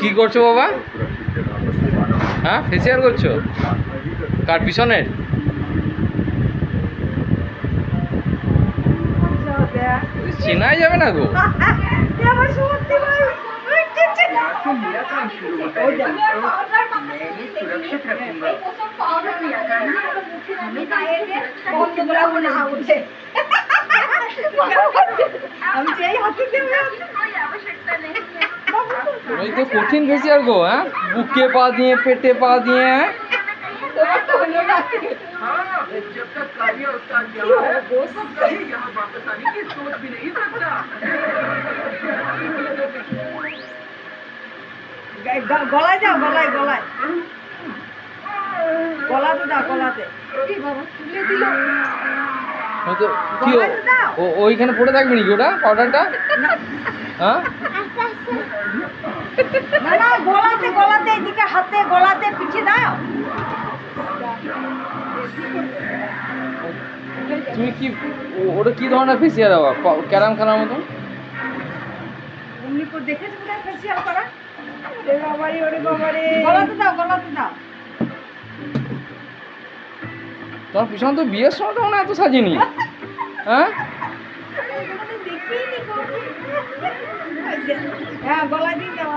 কি করছ বাবা? হ্যাঁ ফেসিয়াল করছ? কার পিছনের? চেনাই যাবে না গো। আমি ওই তো কঠিন ফেসিয়াল গো হ্যাঁ? বুকে পা দিয়ে পেটে পা দিয়ে হ্যাঁ? গলায় যাও গলায় গলায়। গলাতে দাও গলাতে। তুলে ওইখানে পড়ে থাকবে নাকি ওটা? পাউডারটা? হ্যাঁ? না না গলাতে গলাতে এদিকে হাতে গলাতে পিঠে দাও। তুমি কি ওটা কি ধরনের বাবা প- ক্যারাম খেলার মতন? অমনি করে দেখেছ কোথায় ফেসিয়াল করা? ওরে বাবারে ওরে বাবারে। গলাতে দাও গলাতে দাও। তোমার পিছনে তো বিয়ের সময় তো হয় এত সাজিনি। হ্যাঁ? কোনোদিন